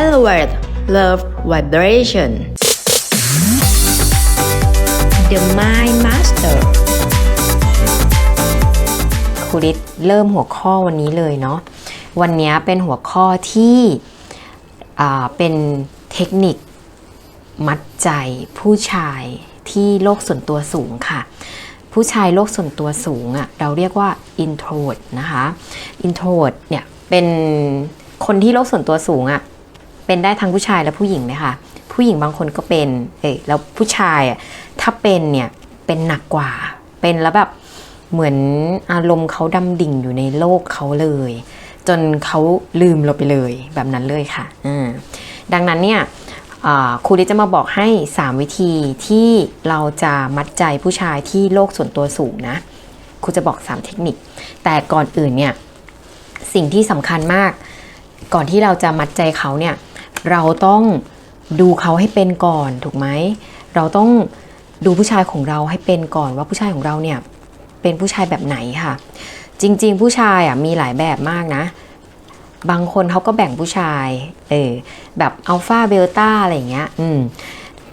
Elevate Love Vibration The Mind Master ครูริศเริ่มหัวข้อวันนี้เลยเนาะวันนี้เป็นหัวข้อที่อ่าเป็นเทคนิคมัดใจผู้ชายที่โลกส่วนตัวสูงค่ะ ผู้ชายโลกส่วนตัวสูงอะ่ะเราเรียกว่า introvert นะคะ introvert เนี่ยเป็นคนที่โลกส่วนตัวสูงอะ่ะ เป็นได้ทั้งผู้ชายและผู้หญิงเลยค่ะผู้หญิงบางคนก็เป็นเอ้ยแล้วผู้ชายอะถ้าเป็นเนี่ยเป็นหนักกว่า เป็นแล้วแบบเหมือนอารมณ์เขาดำดิ่งอยู่ในโลกเขาเลย จนเขาลืมเราไปเลยแบบนั้นเลยค่ะอ่าดังนั้นเนี่ยครูดิจะมาบอกให้ 3 วิธีที่เราจะมัดใจผู้ชายที่โลกส่วนตัวสูงนะครูจะบอก 3 เทคนิค แต่ก่อนอื่นเนี่ยสิ่งที่สำคัญมาก ก่อนที่เราจะมัดใจเขาเนี่ย เราต้องดูเขาให้เป็นก่อนถูกไหม เราต้องดูผู้ชายของเราให้เป็นก่อนว่าผู้ชายของเราเนี่ยเป็นผู้ชายแบบไหนค่ะ จริง ๆ ผู้ชายอะมีหลายแบบมากนะ บางคนเขาก็แบ่งผู้ชายเออแบบอัลฟาเบลต้าอะไรเงี้ยอืม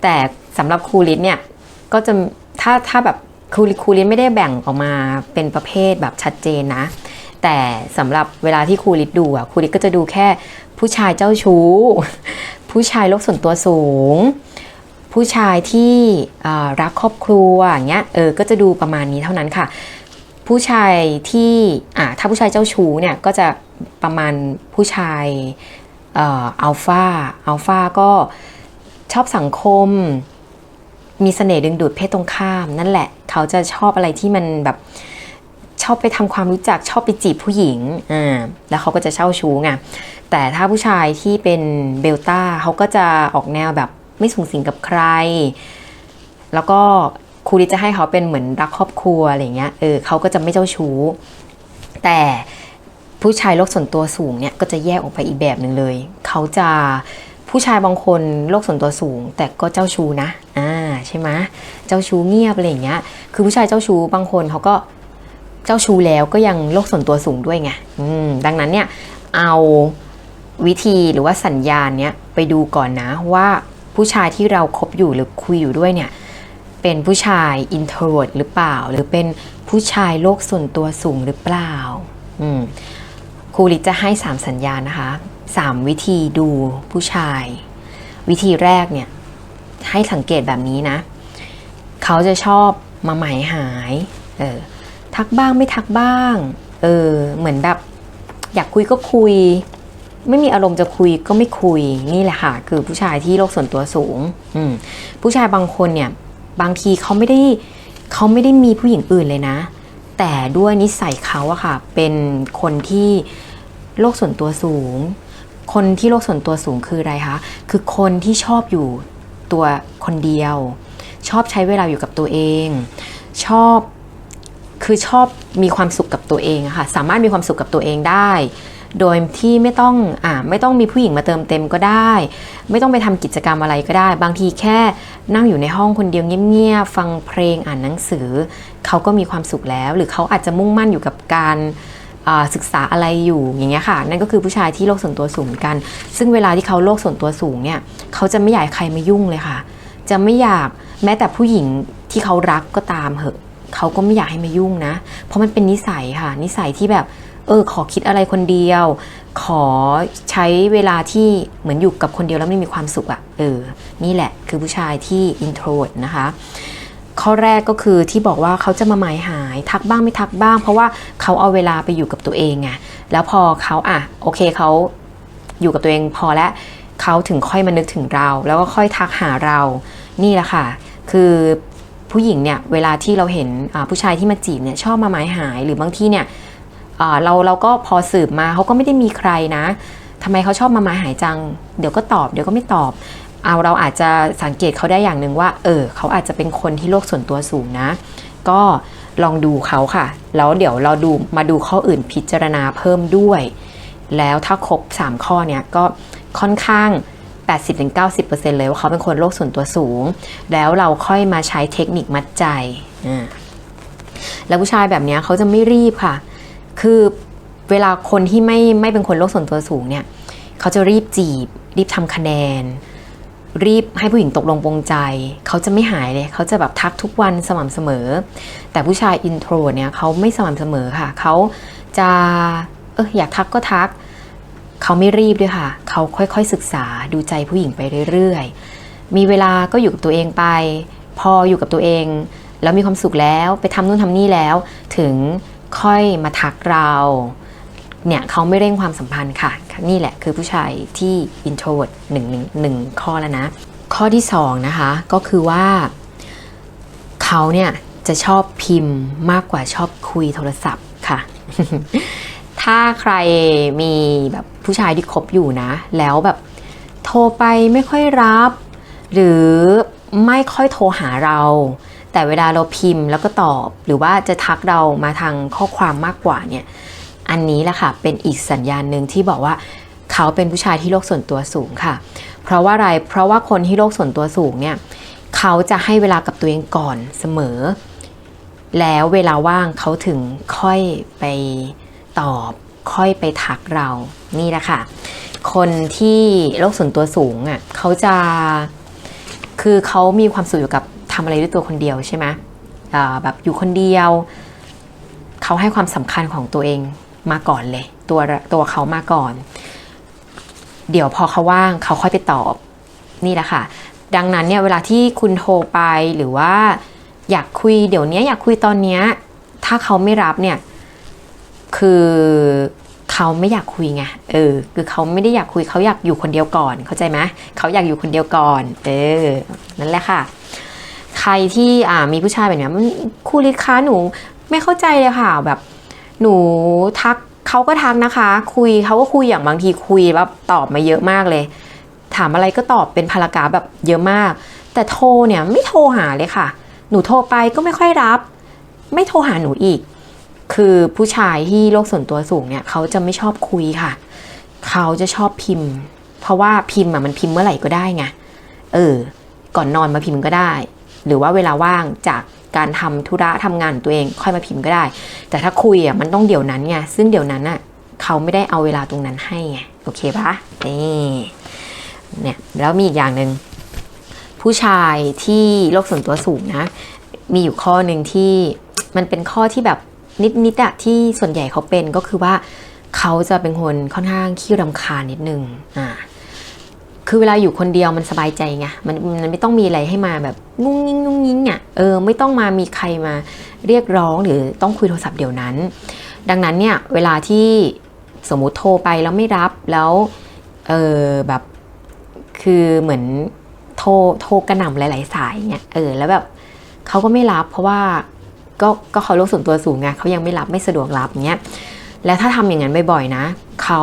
แต่สำหรับครูลิสเนี่ยก็จะถ้าถ้าแบบครูครูลิสไม่ได้แบ่งออกมาเป็นประเภทแบบชัดเจนนะ แต่สำหรับเวลาที่ครูลิสดูอะครูลิสก็จะดูแค่ผู้ชายเจ้าชู้ ผู้ชายโลกส่วนตัวสูง ผู้ชายที่รักครอบครัวอย่างเงี้ยเออก็จะดูประมาณนี้เท่านั้นค่ะ ผู้ชายที่อ่าถ้าผู้ชายเจ้าชู้เนี่ยก็จะประมาณผู้ชายอัลฟาอัลฟาก็ชอบสังคม มีเสน่ห์ดึงดูดเพศตรงข้าม นั่นแหละ เขาจะชอบอะไรที่มันแบบ อบไปทำความรู้จักชอบไปจีบผู้หญิงอ่าแล้วเขาก็จะเช่าชู้ไงแต่ถ้าผู้ชายที่เป็นเบลต้าเขาก็จะออกแนวแบบไม่สูงสิงกับใคร แล้วก็ครูดิจะให้เขาเป็นเหมือนรักครอบครัวอะไรเงี้ยเออเขาก็จะไม่เจ้าชู้ แต่ผู้ชายโลกส่วนตัวสูงเนี่ยก็จะแยกออกไปอีกแบบหนึ่งเลย เขาจะผู้ชายบางคนโลกส่วนตัวสูง แต่ก็เจ้าชู้นะอ่าใช่ไหมเจ้าชู้เงียบอะไรอย่างเงี้ยคือผู้ชายเจ้าชู้บางคนเขาก็ เจ้าชู้แล้วก็ยังโลกส่วนตัวสูงด้วยไงดังนั้นเนี่ยเอาวิธีหรือว่าสัญญาณเนี้ยไปดูก่อนนะว่าผู้ชายที่เราคบอยู่หรือคุยอยู่ด้วยเนี่ยเป็นผู้ชาย introvert หรือเปล่า หรือเป็นผู้ชายโลกส่วนตัวสูงหรือเปล่าครูลิจะให้ 3 สัญญาณนะคะ 3 วิธีดูผู้ชาย วิธีแรกเนี่ยให้สังเกตแบบนี้นะ เขาจะชอบมาหมายหาย เออ ทักบ้างไม่ทักบ้าง เออ เหมือนแบบ อยากคุยก็คุย ไม่มีอารมณ์จะคุยก็ไม่คุยนี่แหละค่ะ คือผู้ชายที่โลกส่วนตัวสูง อืมผู้ชายบางคนเนี่ย บางทีเขาไม่ได้เขาไม่ได้มีผู้หญิงอื่นเลยนะ แต่ด้วยนิสัยเขาอะค่ะ เป็นคนที่โลกส่วนตัวสูง คนที่โลกส่วนตัวสูงคืออะไรคะ คือคนที่ชอบอยู่ตัวคนเดียว ชอบใช้เวลาอยู่กับตัวเอง ชอบ คือชอบมีความสุขกับตัวเองค่ะ สามารถมีความสุขกับตัวเองได้ โดยที่ไม่ต้องอ่าไม่ต้องมีผู้หญิงมาเติมเต็มก็ได้ ไม่ต้องไปทำกิจกรรมอะไรก็ได้ บางทีแค่นั่งอยู่ในห้องคนเดียวเงียบๆฟังเพลงอ่านหนังสือ เขาก็มีความสุขแล้ว หรือเขาอาจจะมุ่งมั่นอยู่กับการศึกษาอะไรอยู่อย่างเงี้ยค่ะ นั่นก็คือผู้ชายที่โลกส่วนตัวสูงกัน ซึ่งเวลาที่เขาโลกส่วนตัวสูงเนี่ยเขาจะไม่อยากใครมายุ่งเลยค่ะ จะไม่อยากแม้แต่ผู้หญิงที่เขารักก็ตามเหอะ เขาก็ไม่อยากให้มายุ่งนะ เพราะมันเป็นนิสัยค่ะ นิสัยที่แบบเออขอคิดอะไรคนเดียว ขอใช้เวลาที่เหมือนอยู่กับคนเดียวแล้วไม่มีความสุขอะ่ะเออ นี่แหละคือผู้ชายที่ introvert นะคะ ข้อแรกก็คือที่บอกว่าเขาจะมาหมายหายทักบ้างไม่ทักบ้าง เพราะว่าเขาเอาเวลาไปอยู่กับตัวเองไงแล้วพอเขาอะโอเคเขาอยู่กับตัวเองพอแล้วเขาถึงค่อยมานึกถึงเรา แล้วก็ค่อยทักหาเรา นี่แหละค่ะ คือ ผู้หญิงเนี่ยเวลาที่เราเห็นผู้ชายที่มาจีบเนี่ยชอบมาหมายหายหรือบางที่เนี่ยเราเราก็พอสืบมาเขาก็ไม่ได้มีใครนะทำไมเขาชอบมาหมายหายจัง เดี๋ยวก็ตอบเดี๋ยวก็ไม่ตอบเอาเราอาจจะสังเกตเขาได้อย่างหนึ่งว่า เออเขาอาจจะเป็นคนที่โลกส่วนตัวสูงนะ ก็ลองดูเขาค่ะ แล้วเดี๋ยวเราดูมาดูข้ออื่นพิจารณาเพิ่มด้วย แล้วถ้าครบ 3 ข้อเนี่ยก็ค่อนข้าง 80-90%เลยว่าเขาเป็นคนโลกส่วนตัวสูง แล้วเราค่อยมาใช้เทคนิคมัดใจอ่าแล้วผู้ชายแบบนี้เขาจะไม่รีบค่ะ คือเวลาคนที่ไม่ไม่เป็นคนโลกส่วนตัวสูงเนี่ย เขาจะรีบจีบ รีบทำคะแนน รีบให้ผู้หญิงตกลงปรงใจ เขาจะไม่หายเลย เขาจะแบบทักทุกวันสม่ำเสมอ แต่ผู้ชายอินโทรเนี่ยเขาไม่สม่ำเสมอค่ะ เขาจะเอออยากทักก็ทัก เขาไม่รีบด้วยค่ะ เขาค่อยๆศึกษาดูใจผู้หญิงไปเรื่อยๆ มีเวลาก็อยู่กับตัวเองไป พออยู่กับตัวเอง แล้วมีความสุขแล้วไปทำนู่นทำนี่แล้ว ถึงค่อยมาทักเราเนี่ยเขาไม่เร่งความสัมพันธ์ค่ะ นี่แหละคือผู้ชายที่ introvert หนึ่งหนึ่งหนึ่งข้อแล้วนะ ข้อที่สองนะคะก็คือว่า เขาเนี่ยจะชอบพิมพ์มากกว่าชอบคุยโทรศัพท์ค่ะ ถ้าใครมีแบบ ผู้ชายที่คบอยู่นะ แล้วแบบโทรไปไม่ค่อยรับ หรือไม่ค่อยโทรหาเรา แต่เวลาเราพิมพ์แล้วก็ตอบ หรือว่าจะทักเรามาทางข้อความมากกว่าเนี่ยอันนี้แหละค่ะเป็นอีกสัญญาณหนึ่งที่บอกว่าเขาเป็นผู้ชายที่โลกส่วนตัวสูงค่ะ เพราะว่าอะไรเพราะว่าคนที่โลกส่วนตัวสูงเนี่ยเขาจะให้เวลากับตัวเองก่อนเสมอ แล้วเวลาว่างเขาถึงค่อยไปตอบ ค่อยไปทักเรา นี่แหละค่ะ คนที่โลกส่วนตัวสูงอะเขาจะคือเขามีความสุขอยู่กับทำอะไรด้วยตัวคนเดียวใช่ไหมแบบอยู่คนเดียว เขาให้ความสำคัญของตัวเองมาก่อนเลย ตัวตัวเขามาก่อน เดี๋ยวพอเขาว่างเขาค่อยไปตอบนี่แหละค่ะ ดังนั้นเนี่ยเวลาที่คุณโทรไปหรือว่าอยากคุยเดี๋ยวนี้อยากคุยตอนเนี้ยถ้าเขาไม่รับเนี่ย คือ เขาไม่อยากคุยไง เออ คือเขาไม่ได้อยากคุยเขาอยากอยู่คนเดียวก่อน เข้าใจไหมเขาอยากอยู่คนเดียวก่อน เออ นั่นแหละค่ะ ใครที่อ่ามีผู้ชายแบบนี้มันครูลิศคะหนูไม่เข้าใจเลยค่ะ แบบ หนูทักเขาก็ทักนะคะ คุยเขาก็คุยอย่างบางทีคุยแบบตอบมาเยอะมากเลย ถามอะไรก็ตอบเป็นพารากราฟแบบเยอะมาก แต่โทรเนี่ยไม่โทรหาเลยค่ะ หนูโทรไปก็ไม่ค่อยรับ ไม่โทรหาหนูอีก คือผู้ชายที่โลกส่วนตัวสูงเนี่ยเขาจะไม่ชอบคุยค่ะ เขาจะชอบพิมพ์ เพราะว่าพิมพ์อะมันพิมพ์เมื่อไหร่ก็ได้ไง เออ ก่อนนอนมาพิมพ์ก็ได้ หรือว่าเวลาว่างจากการทำธุระทำงานตัวเองค่อยมาพิมพ์ก็ได้ แต่ถ้าคุยอะมันต้องเดี๋ยวนั้นไง ซึ่งเดี๋ยวนั้นอะเขาไม่ได้เอาเวลาตรงนั้นให้ไง โอเคปะนี่เนี่ยแล้วมีอีกอย่างหนึ่งผู้ชายที่โลกส่วนตัวสูงนะ มีอยู่ข้อหนึ่งที่มันเป็นข้อที่แบบ นิดๆอะที่ส่วนใหญ่เขาเป็นก็คือว่าเขาจะเป็นคนค่อนข้างขี้รำคาญนิดนึงอ่าคือเวลาอยู่คนเดียวมันสบายใจไงมันมันไม่ต้องมีอะไรให้มาแบบงุ้งงิ้งงุ้งงิ้งอะเออไม่ต้องมามีใครมาเรียกร้องหรือต้องคุยโทรศัพท์เดี๋ยวนั้น ดังนั้นเนี่ยเวลาที่สมมุติโทรไปแล้วไม่รับแล้วเออแบบคือเหมือนโทรโทรกระหน่ำหลาย ๆ สายเนี่ยเออแล้วแบบเขาก็ไม่รับเพราะว่า ก็ก็เขาโลกส่วนตัวสูงไงเขายังไม่รับไม่สะดวกรับเงี้ยแล้วถ้าทำอย่างนั้นบ่อยๆนะเขา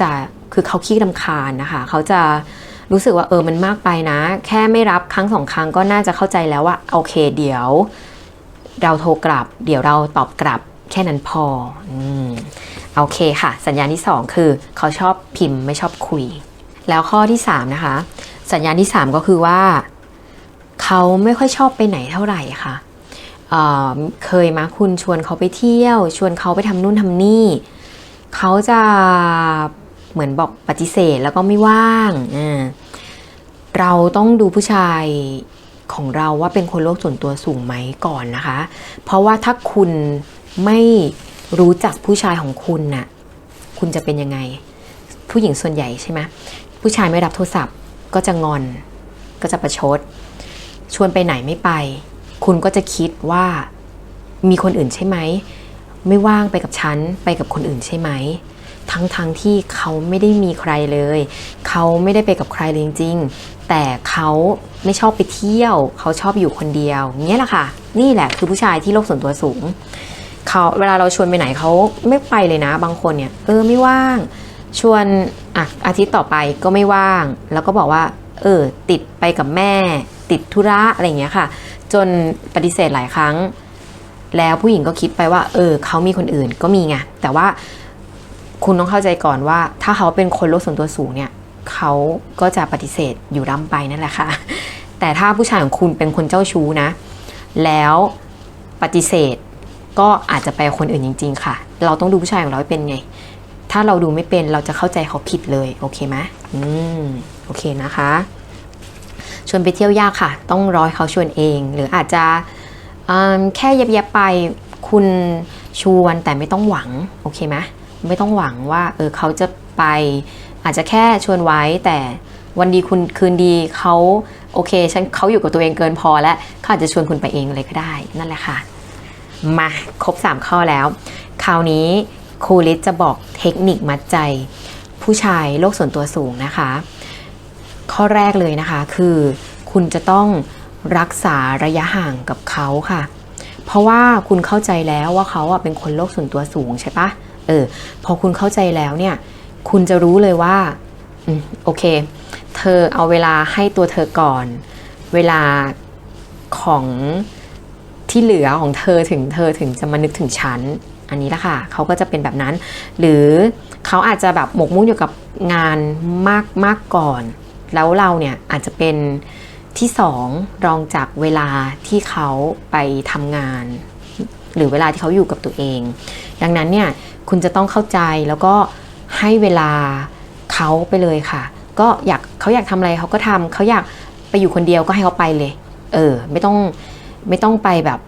จะคือเขาขี้รำคาญนะคะเขาจะรู้สึกว่าเออมันมากไปนะ แค่ไม่รับครั้งสองครั้งก็น่าจะเข้าใจแล้วว่าโอเคเดี๋ยว เราโทรกลับ เดี๋ยวเราตอบกลับแค่นั้นพออืมโอเคค่ะ สัญญาณที่สองคือเขาชอบพิมพ์ไม่ชอบคุย แล้วข้อที่สามนะคะ สัญญาณที่สามก็คือว่า เขาไม่ค่อยชอบไปไหนเท่าไหร่ค่ะ เเคยมาคุณชวนเขาไปเที่ยว ชวนเขาไปทำนู่นทำนี่ เขาจะเหมือนบอกปฏิเสธแล้วก็ไม่ว่างเราต้องดูผู้ชายของเราว่าเป็นคนโลกส่วนตัวสูงไหมก่อนนะคะ เพราะว่าถ้าคุณไม่รู้จักผู้ชายของคุณน่ะ คุณจะเป็นยังไง ผู้หญิงส่วนใหญ่ใช่ไหมผู้ชายไม่รับโทรศัพท์ก็จะงอน ก็จะประชด ชวนไปไหนไม่ไป คุณก็จะคิดว่ามีคนอื่นใช่ไหม ไม่ว่างไปกับฉัน ไปกับคนอื่นใช่ไหม ทั้งๆทที่เขาไม่ได้มีใครเลย เขาไม่ได้ไปกับใครเลยจริงๆ แต่เขาไม่ชอบไปเที่ยว เขาชอบอยู่คนเดียวเนี้ยแหละค่ะ นี่แหละคือผู้ชายที่โลกส่วนตัวสูง เขาเวลาเราชวนไปไหนเขาไม่ไปเลยนะ บางคนเนี่ย เออไม่ว่าง ชวนอะอาทิตย์ต่อไปก็ไม่ว่าง แล้วก็บอกว่า เออติดไปกับแม่ ติดธุระอะไรอย่างเงี้ยค่ะ จนปฏิเสธหลายครั้ง แล้วผู้หญิงก็คิดไปว่า เออเขามีคนอื่นก็มีไงแต่ว่าคุณต้องเข้าใจก่อนว่า ถ้าเขาเป็นคนโลกส่วนตัวสูงเนี่ยเขาก็จะปฏิเสธอยู่ร่ำไปนั่นแหละค่ะ แต่ถ้าผู้ชายของคุณเป็นคนเจ้าชู้นะ แล้วปฏิเสธก็อาจจะไปคนอื่นจริง ๆ ค่ะ เราต้องดูผู้ชายของเราเป็นไง ถ้าเราดูไม่เป็นเราจะเข้าใจเขาผิดเลย โอเคไหมอืม โอเคนะคะ ชวนไปเที่ยวยากค่ะ ต้องรอให้เขาชวนเอง หรืออาจจะแค่เยับๆไปคุณชวนแต่ไม่ต้องหวังโอเคไหมไม่ต้องหวังว่าเออเขาจะไป อาจจะแค่ชวนไว้แต่วันดีคุณคืนดีเขาโอเคฉันเขาอยู่กับตัวเองเกินพอแล้วเขาอาจจะชวนคุณไปเองเลยก็ได้ นั่นแหละค่ะ มาครบ 3 ข้อแล้ว คราวนี้ครูลิศจะบอกเทคนิคมัดใจ ผู้ชายโลกส่วนตัวสูงนะคะ ข้อแรกเลยนะคะ คือคุณจะต้องรักษาระยะห่างกับเขาค่ะ เพราะว่าคุณเข้าใจแล้วว่าเขาเป็นคนโลกส่วนตัวสูงใช่ปะเออพอคุณเข้าใจแล้วเนี่ย คุณจะรู้เลยว่าอโอเค เธอเอาเวลาให้ตัวเธอก่อน เวลาของที่เหลือของเธอถึงเธอถึงจะมานึกถึงฉันอันนี้ละค่ะเขาก็จะเป็นแบบนั้น หรือเขาอาจจะแบบหมกมุ่นอยู่กับงานมากมากก่อน แล้วเราเนี่ยอาจจะเป็นที่สองรองจากเวลาที่เขาไปทำงาน หรือเวลาที่เขาอยู่กับตัวเอง ดังนั้นเนี่ยคุณจะต้องเข้าใจแล้วก็ให้เวลาเขาไปเลยค่ะ ก็อยากเขาอยากทำอะไรเขาก็ทำเขาอยากไปอยู่คนเดียวก็ให้เขาไปเลย เออ ไม่ต้องไม่ต้องไปแบบ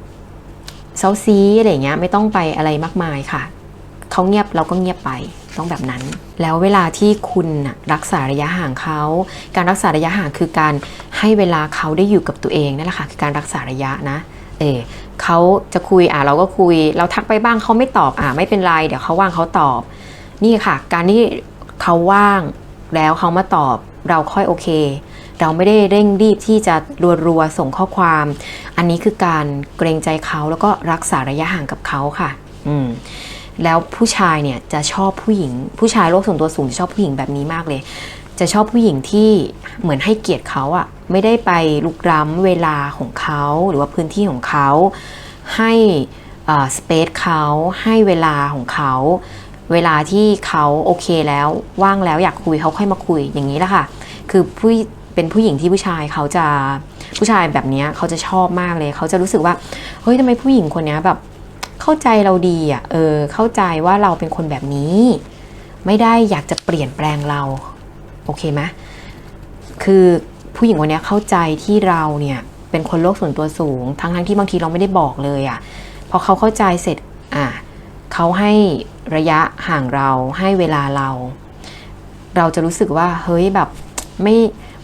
เซาซีอะไรเงี้ยไม่ต้องไปอะไรมากมายค่ะ เขาเงียบเราก็เงียบไปต้องแบบนั้น แล้วเวลาที่คุณรักษาระยะห่างเขา การรักษาระยะห่างคือการให้เวลาเขาได้อยู่กับตัวเองนั่นแหละค่ะคือการรักษาระยะนะเออเขาจะคุยอะเราก็คุย เราทักไปบ้างเขาไม่ตอบอะไม่เป็นไร เดี๋ยวเขาว่างเขาตอบ นี่ค่ะ การที่เขาว่างแล้วเขามาตอบเราค่อยโอเค เราไม่ได้เร่งรีบที่จะรัวๆส่งข้อความ อันนี้คือการเกรงใจเขาแล้วก็รักษาระยะห่างกับเขาค่ะ อืม แล้วผู้ชายเนี่ยจะชอบผู้หญิง ผู้ชายโลกส่วนตัวสูงจะชอบผู้หญิงแบบนี้มากเลย จะชอบผู้หญิงที่เหมือนให้เกียรติเขาอะไม่ได้ไปลุกล้ำเวลาของเขาหรือว่าพื้นที่ของเขาให้สเปซเขาให้เวลาของเขาเวลาที่เขาโอเคแล้วว่างแล้วอยากคุยเขาค่อยมาคุยอย่างนี้แหละค่ะ คือผู้เป็นผู้หญิงที่ผู้ชายเขาจะผู้ชายแบบนี้เขาจะชอบมากเลย เขาจะรู้สึกว่าเฮ้ยทำไมผู้หญิงคนนี้แบบ เข้าใจเราดีอะเออเข้าใจว่าเราเป็นคนแบบนี้ ไม่ได้อยากจะเปลี่ยนแปลงเราโอเคไหมคือผู้หญิงคนนี้เข้าใจที่เราเนี่ยเป็นคนโลกส่วนตัวสูง ทั้งทั้งที่บางทีเราไม่ได้บอกเลยอะพอเขาเข้าใจเสร็จอะเขาให้ระยะห่างเราให้เวลาเรา เราจะรู้สึกว่าเฮ้ยแบบไม่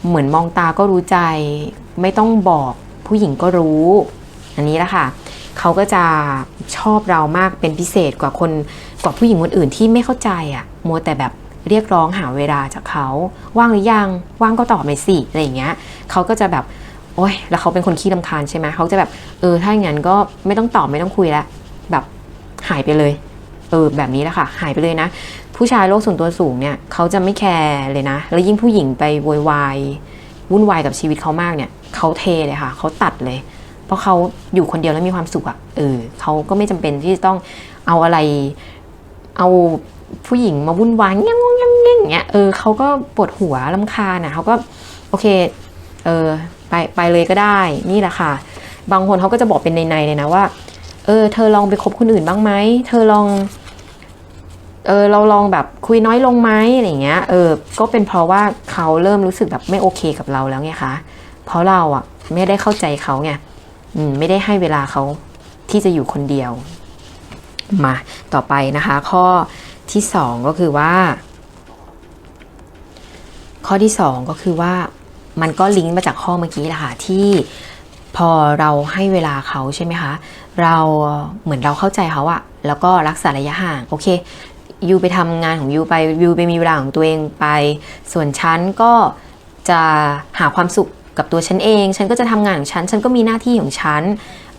เหมือนมองตาก็รู้ใจ ไม่ต้องบอกผู้หญิงก็รู้ อันนี้แหละค่ะ เขาก็จะชอบเรามากเป็นพิเศษกว่าคนกว่าผู้หญิงคนอื่นที่ไม่เข้าใจอะ่ะมัวแต่แบบเรียกร้องหาเวลาจากเขา ว่างหรือยัง ว่างก็ตอบไปสิอะไรอย่างเงี้ยเขาก็จะแบบโอ๊ยแล้วเขาเป็นคนขี้ลำคาญใช่ไหมเขาจะแบบเออถ้าอย่างนั้นก็ไม่ต้องตอบไม่ต้องคุยละแบบหายไปเลยเออแบบนี้แหละค่ะ หายไปเลยนะ ผู้ชายโลกส่วนตัวสูงเนี่ยเขาจะไม่แคร์เลยนะ แล้วยิ่งผู้หญิงไปโวยวายวุ่นวายกับชีวิตเขามากเนี่ยเขาเทเลยค่ะเขาตัดเลย เพราะเขาอยู่คนเดียวแล้วมีความสุขอะ่ะเออเขาก็ไม่จำเป็นที่จะต้องเอาอะไร เอาผู้หญิงมาวุ่นวายเงี้ยงเงี้ยงเงี้ยงเงี้ยเออเขาก็ปวดหัวลำคาญอะเขาก็โอเคเออไปไปเลยก็ได้นี่แหละค่ะ บางคนเขาก็จะบอกเป็นในๆเลยนะว่า เออ เธอลองไปคบคนอื่นบ้างไหมเธอลอง เออเราลองแบบคุยน้อยลงไหมอะไรเงี้ย เออ ก็เป็นเพราะว่าเขาเริ่มรู้สึกแบบไม่โอเคกับเราแล้วไงคะเพราะเราอะ ไม่ได้เข้าใจเขาไง ไม่ได้ให้เวลาเขาที่จะอยู่คนเดียว มาต่อไปนะคะ ข้อที่สองก็คือว่า ข้อที่สองก็คือว่ามันก็ลิงก์มาจากข้อเมื่อกี้แหละค่ะที่พอเราให้เวลาเขาใช่ไหมคะ เราเหมือนเราเข้าใจเขาอะแล้วก็รักษาระยะห่าง โอเคยูไปทำงานของยูไปยูไปมีเวลาของตัวเองไป ส่วนฉันก็จะหาความสุข กับตัวฉันเอง ฉันก็จะทำงานของฉัน ฉันก็มีหน้าที่ของฉัน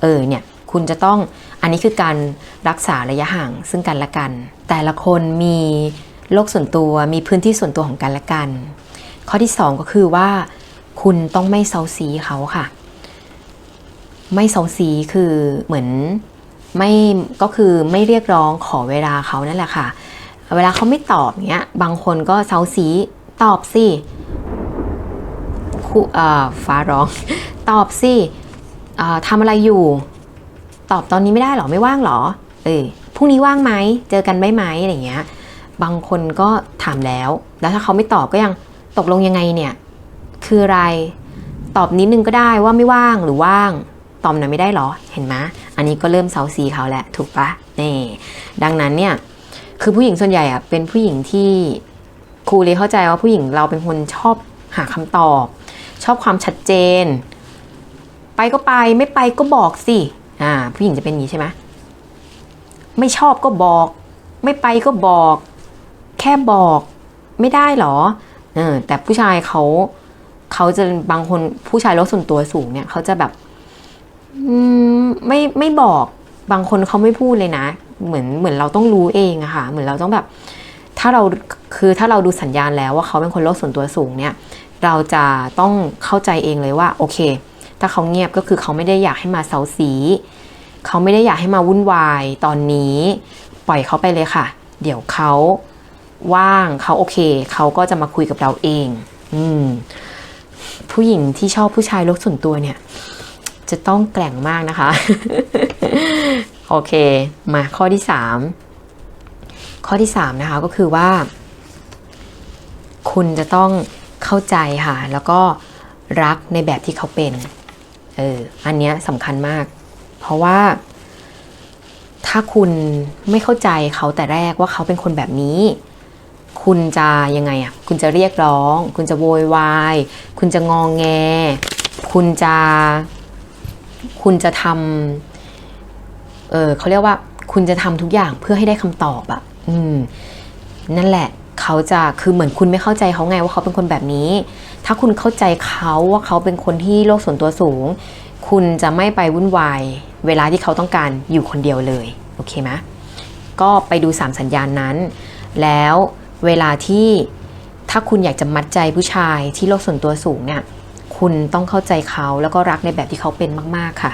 เออเนี่ยคุณจะต้องอันนี้คือการรักษาระยะห่างซึ่งกันและกัน แต่ละคนมีโลกส่วนตัวมีพื้นที่ส่วนตัวของกันและกัน ข้อที่สองก็คือว่า คุณต้องไม่เซาซีเขาค่ะ ไม่เซาซีคือเหมือนไม่ก็คือไม่เรียกร้องขอเวลาเขานั่นแหละค่ะ เวลาเขาไม่ตอบเนี้ยบางคนก็เซาซีตอบสิ ฟ้าร้อง ตอบสิทำอะไรอยู่ ตอบตอนนี้ไม่ได้หรอไม่ว่างหรอเออพรุ่งนี้ว่างไหมเจอกันไหมไหมอะไรเงี้ย บางคนก็ถามแล้ว แล้วถ้าเขาไม่ตอบก็ยังตกลงยังไงเนี่ย คืออะไร ตอบนิดนึงก็ได้ว่าไม่ว่างหรือว่าง ตอบหน่อยไม่ได้เหรอ เห็นไหมอันนี้ก็เริ่มเซาซีเขาแหละถูกปะนี่ดังนั้นเนี่ย คือผู้หญิงส่วนใหญ่อะเป็นผู้หญิงที่ครูเลยเข้าใจว่าผู้หญิงเราเป็นคนชอบหาคำตอบ ชอบความชัดเจน ไปก็ไปไม่ไปก็บอกสิอ่าผู้หญิงจะเป็นอย่างนี้ใช่ไหมไม่ชอบก็บอก ไม่ไปก็บอก แค่บอกไม่ได้เหรอเออแต่ผู้ชายเขาเขาจะบางคนผู้ชายโลกส่วนตัวสูงเนี่ยเขาจะแบบอืมไม่ไม่บอกบางคนเขาไม่พูดเลยนะ เหมือนเหมือนเราต้องรู้เองอะค่ะ เหมือนเราต้องแบบ ถ้าเราคือถ้าเราดูสัญญาณแล้วว่าเขาเป็นคนโลกส่วนตัวสูงเนี่ย เราจะต้องเข้าใจเองเลยว่าโอเค ถ้าเขาเงียบก็คือเขาไม่ได้อยากให้มาเซาซีเขาไม่ได้อยากให้มาวุ่นวายตอนนี้ ปล่อยเขาไปเลยค่ะ เดี๋ยวเขาว่างเขาโอเค เขาก็จะมาคุยกับเราเอง อืมผู้หญิงที่ชอบผู้ชายโลกส่วนตัวเนี่ย จะต้องแกร่งมากนะคะ โอเค มาข้อที่สามข้อที่สามนะคะก็คือว่า คุณจะต้อง เข้าใจค่ะ แล้วก็รักในแบบที่เขาเป็น เออ อันเนี้ยสำคัญมาก เพราะว่า ถ้าคุณไม่เข้าใจเขาแต่แรกว่าเขาเป็นคนแบบนี้ คุณจะยังไงอะ คุณจะเรียกร้อง คุณจะโวยวาย คุณจะงองแง คุณจะ คุณจะทำเออเขาเรียกว่า คุณจะทำทุกอย่างเพื่อให้ได้คำตอบอะอืม นั่นแหละ เขาจะคือเหมือนคุณไม่เข้าใจเขาไงว่าเขาเป็นคนแบบนี้ ถ้าคุณเข้าใจเขาว่าเขาเป็นคนที่โลกส่วนตัวสูง คุณจะไม่ไปวุ่นวาย เวลาที่เขาต้องการอยู่คนเดียวเลยโอเคไหมก็ไปดูสามสัญญาณนั้น แล้วเวลาที่ถ้าคุณอยากจะมัดใจผู้ชายที่โลกส่วนตัวสูงเนี่ยคุณต้องเข้าใจเขาแล้วก็รักในแบบที่เขาเป็นมาก ๆค่ะ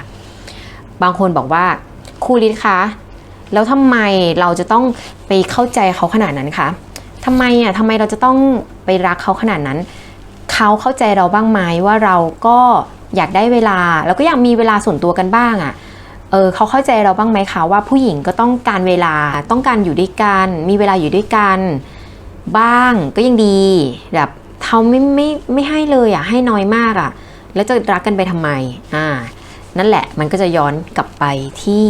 บางคนบอกว่าครูลิศคะแล้วทำไมเราจะต้องไปเข้าใจเขาขนาดนั้นคะ ทำไมอะทำไมเราจะต้องไปรักเขาขนาดนั้น เขาเข้าใจเราบ้างไหมว่าเราก็อยากได้เวลา แล้วก็อยากมีเวลาส่วนตัวกันบ้างอะเออเขาเข้าใจเราบ้างไหมคะว่าผู้หญิงก็ต้องการเวลาต้องการอยู่ด้วยกัน มีเวลาอยู่ด้วยกัน บ้างก็ยังดีแบบเขาไม่ไม่ไม่ให้เลยอะให้น้อยมากอะ แล้วจะรักกันไปทำไมอ่านั่นแหละมันก็จะย้อนกลับไปที่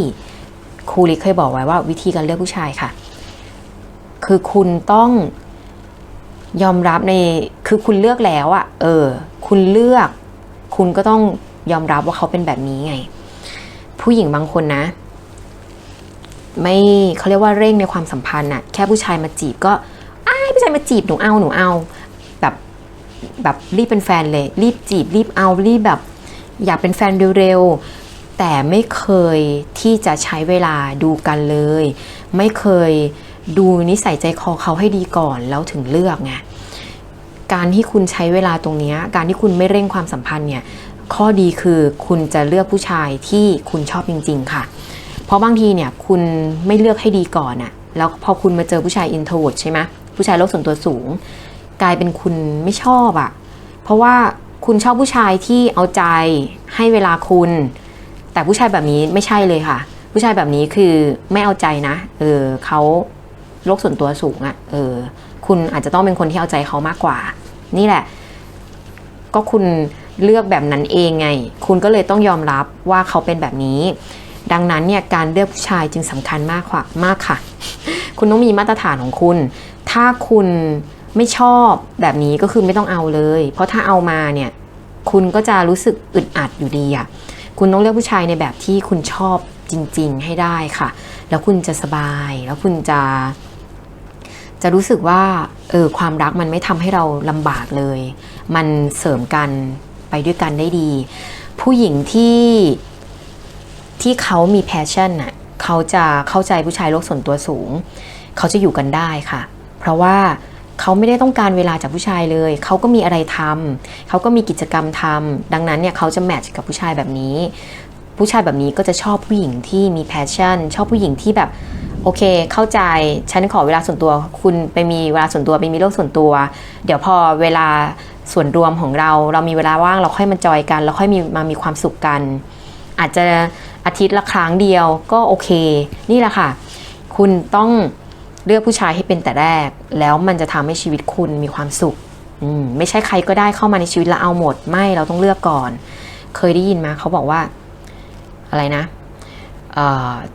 ครูลิเคยบอกไว้ว่าวิธีการเลือกผู้ชายค่ะ คือคุณต้องยอมรับในคือคุณเลือกแล้วอะเออ คุณเลือก คุณก็ต้องยอมรับว่าเขาเป็นแบบนี้ไง ผู้หญิงบางคนนะ ไม่เขาเรียกว่าเร่งในความสัมพันธ์อะแค่ผู้ชายมาจีบก็อ้ายผู้ชายมาจีบหนูเอาหนูเอา แบบแบบรีบเป็นแฟนเลย รีบจีบ รีบเอารีบแบบ อยากเป็นแฟนเร็วๆแต่ไม่เคยที่จะใช้เวลาดูกันเลย ไม่เคย ดูนิสัยใจคอเขาให้ดีก่อนแล้วถึงเลือกไงการที่คุณใช้เวลาตรงนี้การที่คุณไม่เร่งความสัมพันธ์เนี่ยข้อดีคือคุณจะเลือกผู้ชายที่คุณชอบจริง ๆ ค่ะ เพราะบางทีเนี่ยคุณไม่เลือกให้ดีก่อนอะแล้วพอคุณมาเจอผู้ชายอินโทรดใช่ไหมผู้ชายโลกส่วนตัวสูง กลายเป็นคุณไม่ชอบอะเพราะว่าคุณชอบผู้ชายที่เอาใจให้เวลาคุณ แต่ผู้ชายแบบนี้ไม่ใช่เลยค่ะ ผู้ชายแบบนี้คือไม่เอาใจนะเออเขา โลกส่วนตัวสูงอะ่ะ เออ คุณอาจจะต้องเป็นคนที่เอาใจเขามากกว่า นี่แหละ ก็คุณเลือกแบบนั้นเองไง คุณก็เลยต้องยอมรับว่าเขาเป็นแบบนี้ ดังนั้นเนี่ยการเลือกผู้ชายจึงสำคัญมากกว่ามากค่ะ คุณต้องมีมาตรฐานของคุณ ถ้าคุณไม่ชอบแบบนี้ก็คือไม่ต้องเอาเลย เพราะถ้าเอามาเนี่ย คุณก็จะรู้สึกอึดอัดอยู่ดีอะคุณต้องเลือกผู้ชายในแบบที่คุณชอบจริง ๆ ให้ได้ค่ะ แล้วคุณจะสบาย แล้วคุณจะ จะรู้สึกว่าเออความรักมันไม่ทำให้เราลำบากเลย มันเสริมกันไปด้วยกันได้ดี ผู้หญิงที่ที่เขามีแพชชั่นน่ะเขาจะเข้าใจผู้ชายโลกส่วนตัวสูง เขาจะอยู่กันได้ค่ะ เพราะว่าเขาไม่ได้ต้องการเวลาจากผู้ชายเลย เขาก็มีอะไรทำเขาก็มีกิจกรรมทำดังนั้นเนี่ยเขาจะแมทช์กับผู้ชายแบบนี้ ผู้ชายแบบนี้ก็จะชอบผู้หญิงที่มีแพชชั่น ชอบผู้หญิงที่แบบ โอเค เข้าใจ ฉันขอเวลาส่วนตัว คุณไปมีเวลาส่วนตัวไปมีโลกส่วนตัว เดี๋ยวพอเวลาส่วนรวมของเรา เรามีเวลาว่างเราค่อยมาจอยกัน เราค่อยมีมามีความสุขกัน อาจจะอาทิตย์ละครั้งเดียวก็โอเค นี่แหละค่ะ คุณต้องเลือกผู้ชายให้เป็นแต่แรก แล้วมันจะทำให้ชีวิตคุณมีความสุขอืมไม่ใช่ใครก็ได้เข้ามาในชีวิตแล้วเอาหมด ไม่เราต้องเลือกก่อน เคยได้ยินมาเขาบอกว่า อะไรนะ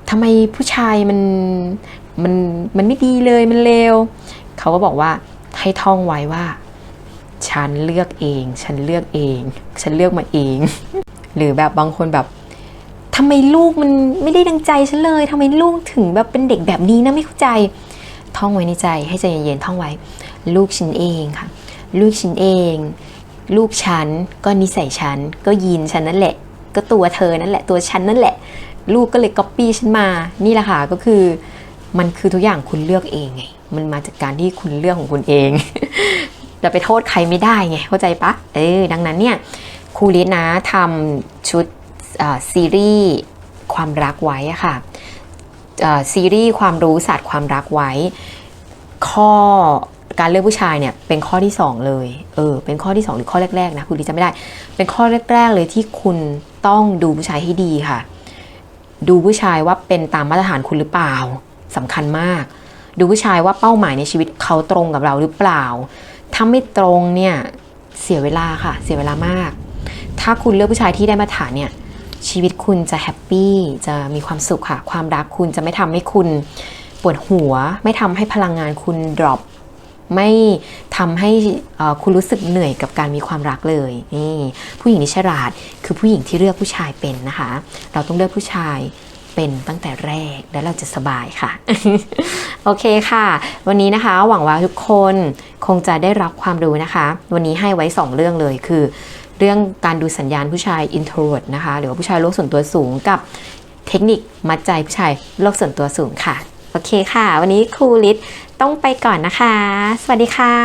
ทำไมผู้ชายมันมันมันไม่ดีเลยมันเลวเขาก็บอกว่าให้ท่องไว้ว่า ฉันเลือกเอง ฉันเลือกเอง ฉันเลือกมาเอง หรือแบบบางคนแบบทำไมลูกมันไม่ได้ดังใจฉันเลยทำไมลูกถึงแบบเป็นเด็กแบบนี้นะไม่เข้าใจ ท่องไว้ในใจ ให้ใจเย็นๆท่องไว้ ลูกฉันเองค่ะ ลูกฉันเอง ลูกฉันก็นิสัยฉันก็ยีนฉันนั่นแหละ ก็ตัวเธอนั่นแหละ ตัวฉันนั่นแหละ ลูกก็เลยก๊อปปี้ฉันมา นี่แหละค่ะก็คือมันคือทุกอย่างคุณเลือกเองไง มันมาจากการที่คุณเลือกของคุณเอง จะไปโทษใครไม่ได้ไง เข้าใจปะ เออ ดังนั้นเนี่ยครูลิศนะทำชุดซีรีส์ความรักไว้ค่ะซีรีส์ความรู้ศาสตร์ความรักไว้ ข้อการเลือกผู้ชายเนี่ยเป็นข้อที่ 2 เลย เออ เป็นข้อที่ 2 หรือข้อแรกๆนะคุณลิจำไม่ได้ เป็นข้อแรก ๆ เลยที่คุณต้องดูผู้ชายให้ดีค่ะ ดูผู้ชายว่าเป็นตามมาตรฐานคุณหรือเปล่าสำคัญมาก ดูผู้ชายว่าเป้าหมายในชีวิตเขาตรงกับเราหรือเปล่า ถ้าไม่ตรงเนี่ยเสียเวลาค่ะ เสียเวลามาก ถ้าคุณเลือกผู้ชายที่ได้มาตรฐานเนี่ยชีวิตคุณจะแฮปปี้จะมีความสุขค่ะ ความรักคุณจะไม่ทำให้คุณปวดหัว ไม่ทำให้พลังงานคุณดรอป ไม่ทำให้คุณรู้สึกเหนื่อยกับการมีความรักเลยนี่ผู้หญิงที่ฉลาดคือผู้หญิงที่เลือกผู้ชายเป็นนะคะ เราต้องเลือกผู้ชายเป็นตั้งแต่แรกแล้วเราจะสบายค่ะ โอเคค่ะ วันนี้นะคะหวังว่าทุกคนคงจะได้รับความรู้นะคะ วันนี้ให้ไว้ 2 เรื่องเลยคือ เรื่องการดูสัญญาณผู้ชาย introvert นะคะ หรือว่าผู้ชายโลกส่วนตัวสูงกับเทคนิคมัดใจผู้ชายโลกส่วนตัวสูงค่ะ โอเคค่ะ วันนี้ครูลิศต้องไปก่อนนะคะ สวัสดีค่ะ